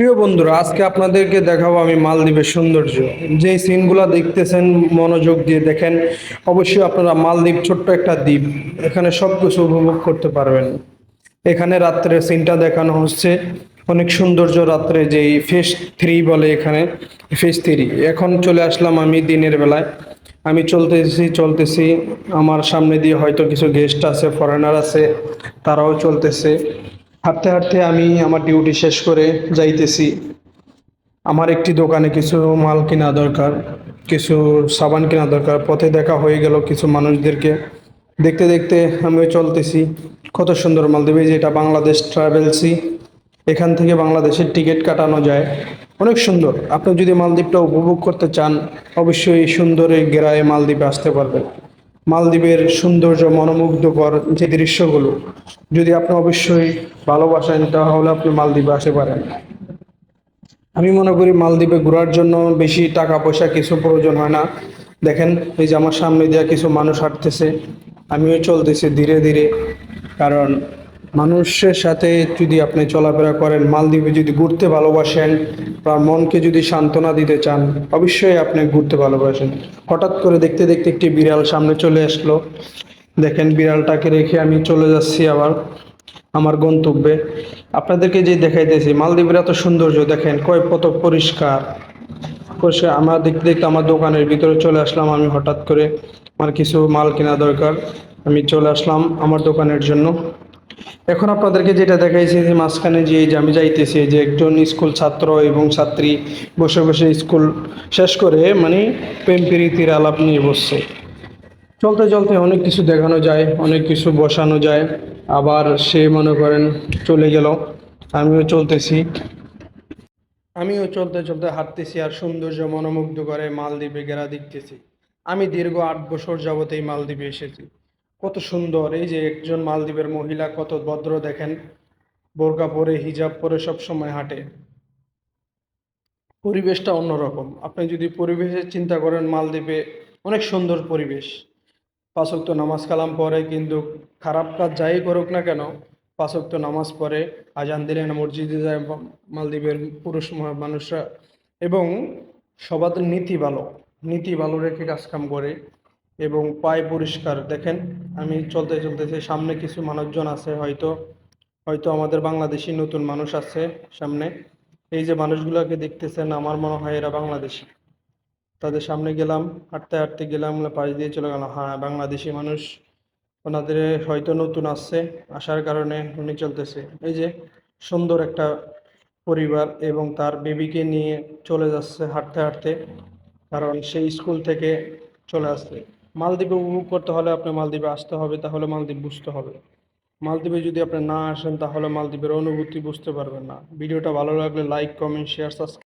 প্রিয় বন্ধুরা, আজকে আপনাদেরকে দেখাবো আমি মালদ্বীপের সৌন্দর্য। যে সিনগুলো দেখতেছেন, মনোযোগ দিয়ে দেখেন, অবশ্যই আপনারা মালদ্বীপ ছোট্ট একটা দ্বীপ, এখানে সব কিছু উপভোগ করতে পারবেন। এখানে রাত্রে সিনটা দেখানো হচ্ছে, অনেক সৌন্দর্য রাত্রে যেই ফেস থ্রি বলে এখানে ফেস থ্রি এখন চলে আসলাম আমি দিনের বেলায়। আমি চলতেছি চলতেছি, আমার সামনে দিয়ে হয়তো কিছু গেস্ট আছে ফরেনার আছে, তারাও চলতেছে। হাঁটতে হাঁটতে আমি আমার ডিউটি শেষ করে যাইতেছি। আমার একটি দোকানে কিছু মাল কেনা দরকার, কিছু সাবান কেনা দরকার। পথে দেখা হয়ে গেল কিছু মানুষদেরকে। দেখতে দেখতে আমিও চলতেছি। কত সুন্দর মালদ্বীপ এই যে এটা বাংলাদেশ ট্রাভেলসি এখান থেকে বাংলাদেশের টিকিট কাটানো যায়। অনেক সুন্দর। আপনি যদি মালদ্বীপটা উপভোগ করতে চান, অবশ্যই সুন্দর এই গেরায় মালদ্বীপে আসতে পারবেন। মালদ্বীপের সৌন্দর্য মনোমুগ্ধকর যে দৃশ্যগুলো, যদি আপনি অবশ্যই ভালোবাসেন, তাহলে আপনি মালদ্বীপে আসতে পারেন। আমি মনে করি মালদ্বীপে ঘোরার জন্য বেশি টাকা পয়সা কিছু প্রয়োজন হয় না। দেখেন, এই যে আমার সামনে দিয়ে কিছু মানুষ হাঁটতেছে, আমিও চলতেছি ধীরে ধীরে। কারণ মানুষের সাথে যদি আপনি চলাফেরা করেন, মালদ্বীপে যদি ঘুরতে ভালোবাসেন বা মনকে যদি সান্ত্বনা দিতে চান, অবশ্যই আপনি ঘুরতে ভালোবাসেন। হঠাৎ করে দেখতে দেখতে একটি বিড়াল সামনে চলে আসলো। দেখেন বিড়ালটাকে রেখে আমি চলে যাচ্ছি আবার আমার গন্তব্যে। আপনাদেরকে যে দেখাইতেছি, মালদ্বীপের এত সৌন্দর্য, দেখেন কয় কত পরিষ্কার। পরিষ্কার আমরা দেখতে দেখতে আমার দোকানের ভিতরে চলে আসলাম আমি হঠাৎ করে। আমার কিছু মাল কেনা দরকার, আমি চলে আসলাম আমার দোকানের জন্য। এখন আপনাদেরকে যেটা দেখাইছি যে মাঝখানে যে আমি যাইতেছি, যে একজন স্কুল ছাত্র এবং ছাত্রী বসে বসে স্কুল শেষ করে মানে প্রেম প্রীতির আলাপ নিয়ে বসছে। চলতে চলতে অনেক কিছু দেখানো যায়, অনেক কিছু বসানো যায়। আবার সে মনে করেন চলে গেল, আমিও চলতেছি। আমিও চলতে চলতে হাঁটতেছি আর সৌন্দর্য মনোমুগ্ধ করে মালদ্বীপে গেরা দেখতেছি। আমি দীর্ঘ আট বছর যাবত এই মালদ্বীপে এসেছি। কত সুন্দর। এই যে একজন মালদ্বীপের মহিলা কত ভদ্র দেখেন। বোরকা পরে, হিজাব পরে সব সময় হাঁটে। পরিবেশটা অন্যরকম। আপনি যদি পরিবেশের চিন্তা করেন, মালদ্বীপে অনেক সুন্দর পরিবেশ। পাঁচক্ত নামাজ কালাম পরে, কিন্তু খারাপ কাজ যাই করুক না কেন পাঁচক্ত নামাজ পড়ে আজান দিলে না মসজিদে যায় মালদ্বীপের পুরুষ মানুষরা। এবং সবার নীতি ভালো। নীতি ভালো রেখে কাজকাম করে। এবং পায়ে পরিষ্কার। দেখেন, আমি চলতে চলতেছি সামনে কিছু মানুষজন আছে, হয়তো হয়তো আমাদের বাংলাদেশি নতুন মানুষ আছে সামনে। এই যে মানুষগুলোকে দেখতেছেন, আমার মনে হয় এরা বাংলাদেশি। তাদের সামনে গেলাম, হাঁটতে হাঁটতে গেলাম, পাশ দিয়ে চলে গেলাম। হ্যাঁ বাংলাদেশি মানুষ ওনাদের হয়তো নতুন আসছে, আসার কারণে উনি চলতেছে। এই যে সুন্দর একটা পরিবার এবং তার বেবিকে নিয়ে চলে যাচ্ছে হাঁটতে হাঁটতে, কারণ সেই স্কুল থেকে চলে আসছে। মালদ্বীপে উপভোগ করতে হলে আপনার মালদ্বীপে আসতে হবে, তাহলে মালদ্বীপ বুঝতে হবে। মালদ্বীপে যদি আপনি না আসেন, তাহলে মালদ্বীপের অনুভূতি বুঝতে পারবেন না। ভিডিওটা ভালো লাগলে লাইক কমেন্ট শেয়ার সাবস্ক্রাইব